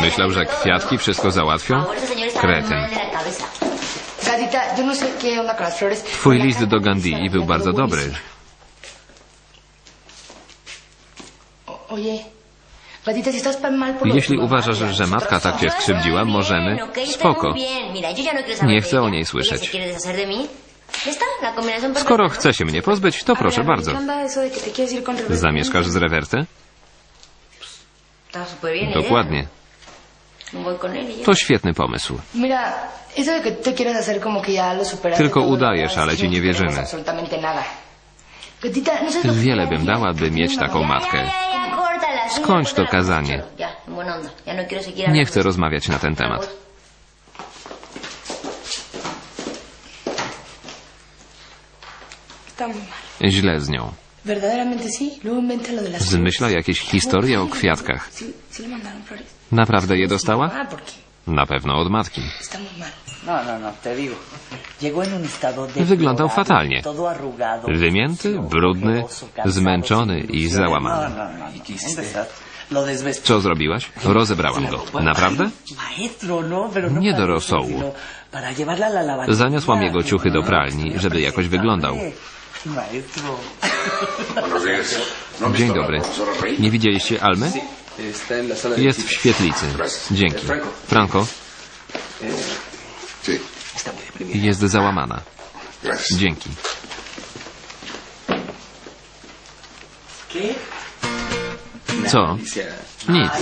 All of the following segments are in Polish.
Myślał, że kwiatki wszystko załatwią? Kretyn. no. Twój list do Gandhi był bardzo dobry. Jeśli uważasz, że matka tak cię skrzywdziła, możemy. Spoko. Nie chcę o niej słyszeć. Skoro chce się mnie pozbyć, to proszę bardzo. Zamieszkasz z Rewerte? Está súper bien la idea. Dokładnie. Y. To świetny pomysł. Mira, eso de que tú te quieres hacer como que ya lo superaste Tylko todo, udajesz, ale ci nie no wierzymy. absolutamente nada. Gatita, no sabes lo que Wiele bym dała, by mieć taką matkę. Skończ to kazanie. córtalo. Ya, en buena onda. Ya no quiero seguir Nie hablando. chcę rozmawiać na ten temat. Está muy mal. Źle z nią. Zmyśla jakieś historie o kwiatkach. Naprawdę je dostała? Ah, Na pewno od matki. No, no, no, Wyglądał fatalnie. Wymięty, brudny, zmęczony i załamany. Co zrobiłaś? Rozebrałam go. Naprawdę? Nie do rosołu. Zaniosłam jego ciuchy do pralni, żeby jakoś wyglądał. Maestro. Buenos días. ¿No han Dzień dobry. Nie widzieliście Almy? Jest w świetlicy. Dzięki. Franco, jest załamana. Dzięki. Co? Nic.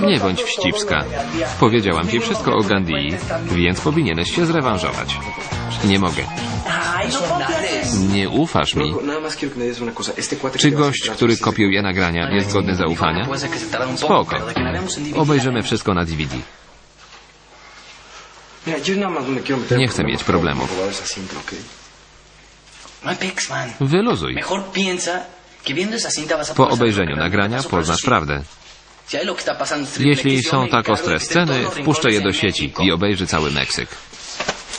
Nie bądź wścibska. Powiedziałam ci wszystko o Gandhi, więc powinieneś się zrewanżować. Nie mogę. Nie ufasz mi. Czy gość, który ideas- kopiuje nagrania, jest godny zaufania? Spoko. Obejrzymy wszystko na DVD. Nie chcę mieć problemów. Wyluzuj. Po obejrzeniu nagrania poznasz prawdę. Jeśli są tak ostre sceny, wpuszczę je do sieci i obejrzy cały Meksyk.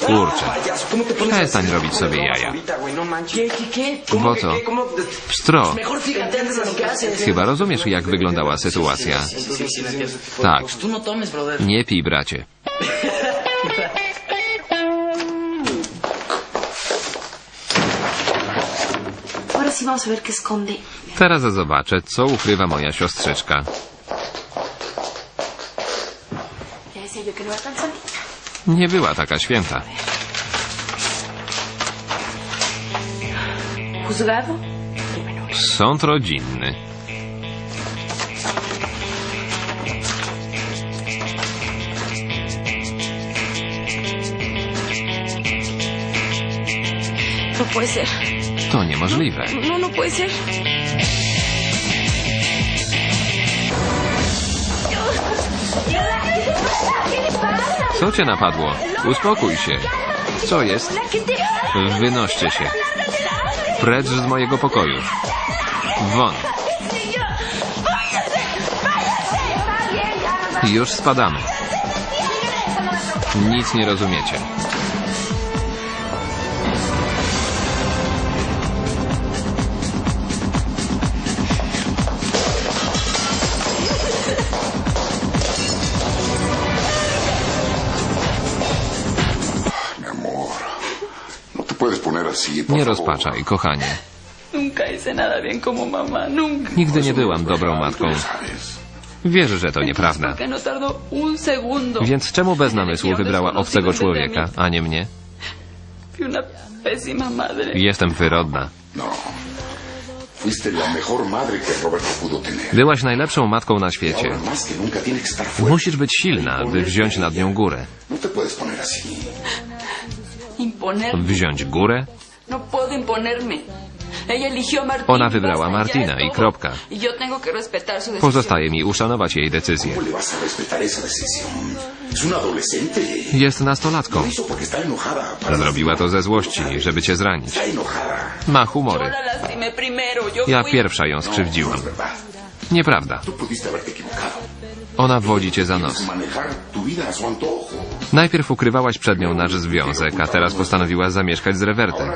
Kurczę. ¿Cómo te pones Przestań robić sobie jaja. ahorita, güey, no manches. ¿Qué, qué, qué? ¿Cómo Bo co? Pstro. Chyba rozumiesz, jak wyglądała sytuacja. Tak. Nie pij, bracie. Teraz zobaczę, co ukrywa moja siostrzyczka. Nie była taka święta. Sąd rodzinny. No. To niemożliwe. No, no puede ser. Co cię napadło? Uspokój się. Co jest? Wynoście się. Precz z mojego pokoju. Won. Już spadamy. Nic nie rozumiecie. Nie rozpaczaj, kochanie. Nigdy nie byłam dobrą matką. Wierzę, że to nieprawda. No. Więc czemu bez namysłu wybrała obcego człowieka, a nie mnie? Jestem wyrodna. No. Byłaś najlepszą matką na świecie. Musisz być silna, by wziąć nad nią górę. No. Wziąć górę? Ona wybrała ya Martina i todo. kropka. Y. Pozostaje mi uszanować jej decyzję. Jest nastolatką. Zrobiła to ze złości, żeby cię zranić. Ma humory. Ja pierwsza ją skrzywdziłam. Nieprawda. Ona wodzi cię za nos. Najpierw ukrywałaś przed nią nasz związek, a teraz postanowiła zamieszkać z rewertem.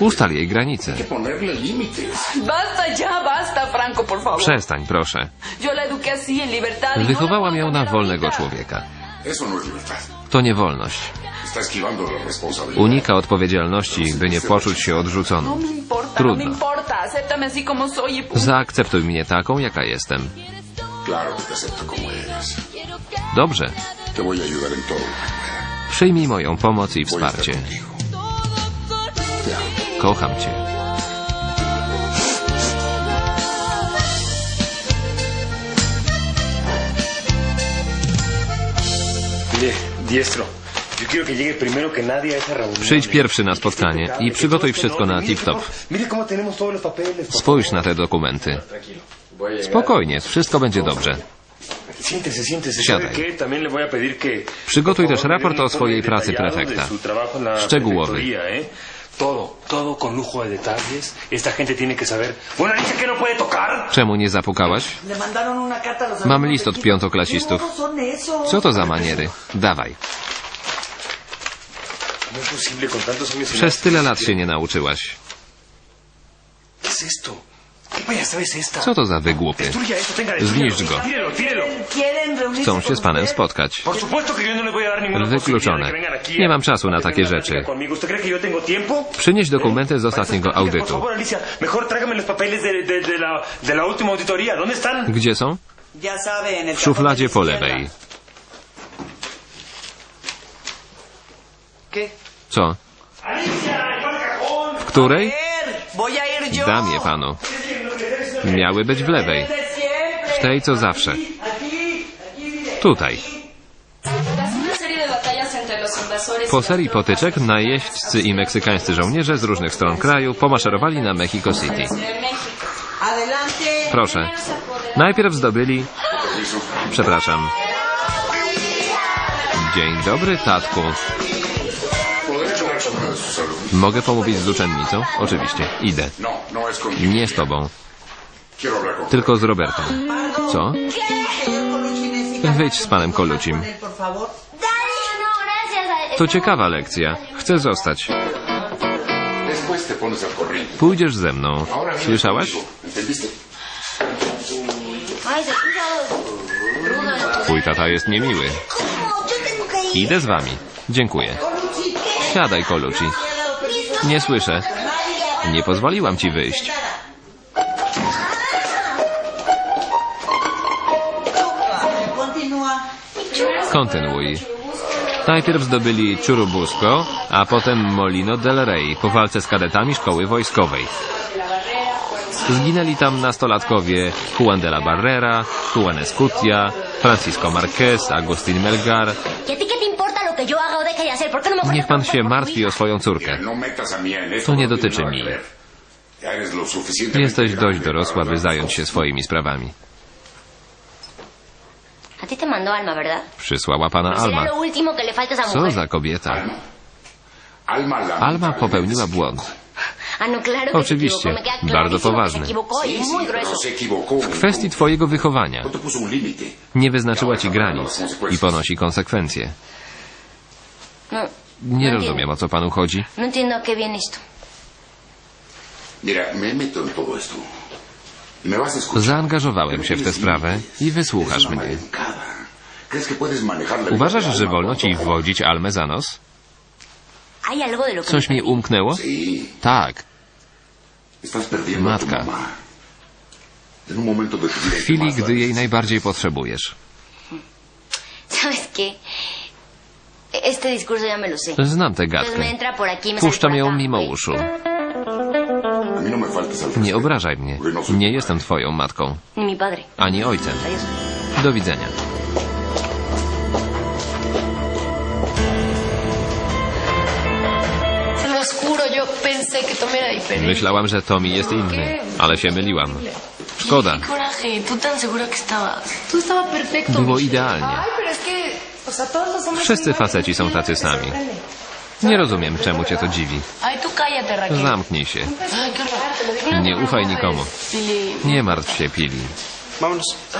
Ustal jej granice. Hay que ponerle límites. Basta ya, basta, Franco, por favor. Przestań, proszę. No la Wychowałam ją na wolnego człowieka. No. To nie wolność. Unika odpowiedzialności, by nie poczuć się No odrzuconą. Trudno. no como soy y. Zaakceptuj mnie taką, jaka jestem. Claro que te acepto como eres. Dobrze. Te voy a ayudar en todo. Przyjmij moją pomoc i Voy a estar wsparcie. contigo. Te amo. Kocham cię. Mire, diestro. Yo quiero que llegue primero que nadie a esa reunión. Przyjdź pierwszy na spotkanie i przygotuj wszystko na tip-top. Mire cómo tenemos todos los papeles. por Spójrz na te dokumenty. Tranquilo. Spokojnie, wszystko będzie dobrze. Siadaj. Przygotuj też raport o swojej pracy prefekta. Szczegółowy. ¿eh? No. Czemu nie zapukałaś? Mam list od piątoklasistów. Co to za maniery? Dawaj. No Przez tyle lat się nie nauczyłaś. Co to za wygłupy? Zniszcz go. Chcą się z panem spotkać. No Wykluczone. Nie mam czasu na takie rzeczy. Przynieś dokumenty z ostatniego audytu. Gdzie są? W szufladzie po lewej. Co? W której? Dam je panu. Miały być w lewej. W tej co zawsze. Tutaj. Po serii potyczek najeźdźcy i meksykańscy żołnierze z różnych stron kraju pomaszerowali na Mexico City. Proszę. Najpierw zdobyli... Przepraszam. Dzień dobry, tatku. Mogę pomówić z uczennicą? Oczywiście. Idę. Nie z tobą. Tylko z Robertem. Co? Wyjdź z panem gracias. To ciekawa lekcja. Chcę zostać. Pójdziesz ze mną. Słyszałaś? Twój tata jest niemiły. Idę z wami. Dziękuję. Siadaj, Colucci. Nie słyszę. Nie pozwoliłam ci wyjść. Kontynuuj. Najpierw zdobyli Churubusco, a potem Molino del Rey po walce z kadetami szkoły wojskowej. Zginęli tam nastolatkowie Juan de la Barrera, Juan Escutia, Francisco Marquez, Agustín Melgar. ¿Y a ti qué te importa lo que yo haga o deje de hacer? ¿Por qué no Niech pan się martwi o swoją córkę. no. To nie no dotyczy mi. Jesteś dość dorosła, by zająć się swoimi sprawami. A ti te mandó Alma, ¿verdad? Przysłała pana Será Alma. lo último que le falta a esa Co mujer. za kobieta? Alma. Alma, popełniła błąd. Ah, no, claro que Oczywiście, se equivocó. Me queda bardzo clarísimo que se poważny. equivocó y muy grueso. se equivocó. W kwestii twojego wychowania No te puso un límite. nie wyznaczyła ci granic i ponosi konsekwencje. No, Nie no rozumiem, o co panu chodzi. No entiendo a qué viene esto. Mira, me meto en todo esto. Y me vas a escuchar. Zaangażowałem się w tę sprawę i wysłuchasz mnie. Uważasz, że wolno por ci wodzić Almę za nos? ¿Hay algo de lo que Coś mi umknęło? Tak. Matka. W chwili, gdy jej najbardziej potrzebujesz. Znam tę gadkę. Puszczam ją mimo uszu. No Nie obrażaj mnie. Nie jestem twoją matką, ani ojcem. Do widzenia. Myślałam, że Tommy jest inny, ale się myliłam. Szkoda. Było idealnie. Wszyscy faceci są tacy sami. Nie rozumiem, czemu cię to dziwi. Zamknij się. Nie ufaj nikomu. Nie martw się, Pili.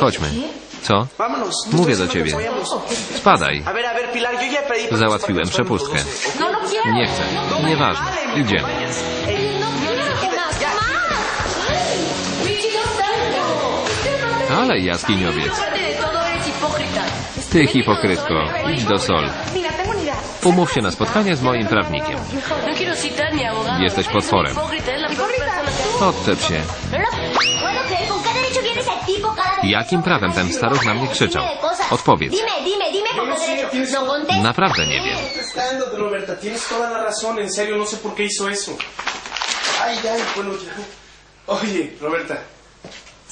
Chodźmy. Co? No Mówię do ciebie. Spadaj. Załatwiłem przepustkę. No, no. Nie chcę. Nieważne. Idziemy. Ale jaskiniowiec. Ty hipokrytko. Idź do Sol. Umów się na spotkanie z moim prawnikiem. Jesteś potworem. Odczep się. Jakim prawem ten staruch na mnie krzyczał? Odpowiedz. Naprawdę nie wiem. Protestando, Roberta, tienes toda la razón, en serio, no sé por qué hizo eso. Ay, ay, bueno, ya. Oye, Roberta,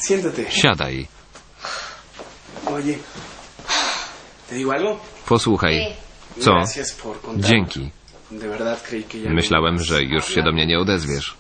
siéntate. Siadaj. Posłuchaj. Co? Dzięki. Myślałem, że już się do mnie nie odezwiesz.